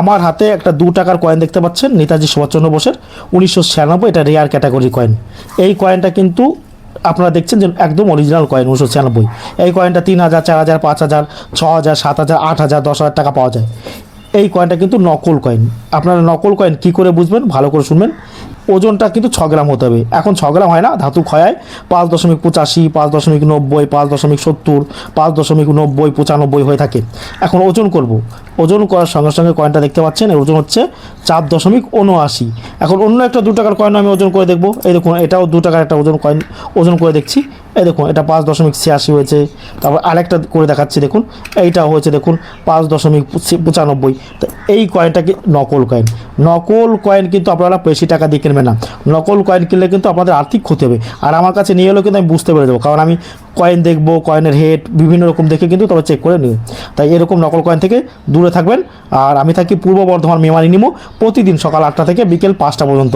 আমার হাতে একটা দু টাকার কয়েন দেখতে পাচ্ছেন, নেতাজি সুভাষচন্দ্র বোসের। উনিশশো ছিয়ানব্বই এটা রেয়ার ক্যাটাগরি কয়েন এই কয়েনটা কিন্তু আপনারা দেখছেন যে একদম অরিজিনাল কয়েন উনিশশো ছিয়ানব্বই। এই কয়েনটা তিন হাজার, চার হাজার, পাঁচ হাজার, ছ হাজার, সাত হাজার, আট হাজার, দশ হাজার টাকা পাওয়া যায়। এই কয়েনটা কিন্তু নকল কয়েন আপনারা নকল কয়েন কী করে বুঝবেন? ভালো করে শুনবেন। ওজনটা কিন্তু ছ গ্রাম হতে হবে। এখন ছ গ্রাম হয় না, ধাতু ক্ষয়ায় পাঁচ দশমিক পঁচাশি, পাঁচ দশমিক নব্বই, পাঁচ দশমিক সত্তর, পাঁচ দশমিক নব্বই, পঁচানব্বই হয়ে থাকে। এখন ওজন করব। ওজন করার সঙ্গে সঙ্গে কয়েনটা দেখতে পাচ্ছেন ওজন হচ্ছে চার দশমিক উনআশি। এখন অন্য একটা দু টাকার কয়েন আমি ওজন করে দেখব। এই দেখুন, এটাও দু টাকার একটা ওজন কয়েন ওজন করে দেখছি। এই দেখুন, এটা পাঁচ দশমিক ছিয়াশি হয়েছে। তারপর আরেকটা করে দেখাচ্ছি, দেখুন এইটা হয়েছে, দেখুন, পাঁচ দশমিক পঁচানব্বই। তো এই কয়েনটাকে নকল কয়েন নকল কয়েন কিন্তু আপনারা বেশি টাকা দিয়ে কিনবেন না। নকল কয়েন কিনলে কিন্তু আপনাদের আর্থিক ক্ষতি হবে। আর আমার কাছে নিয়ে এলেও কিন্তু আমি বুঝতে পেরে দেবো কারণ আমি কয়েন দেখব কয়েনের হেড বিভিন্ন রকম দেখে কিন্তু তবে চেক করে নিই। তাই এরকম নকল কয়েন থেকে দূরে থাকবেন। আর আমি থাকি পূর্ব বর্ধমান মেমারি নিমো। প্রতিদিন সকাল আটটা থেকে বিকেল পাঁচটা পর্যন্ত।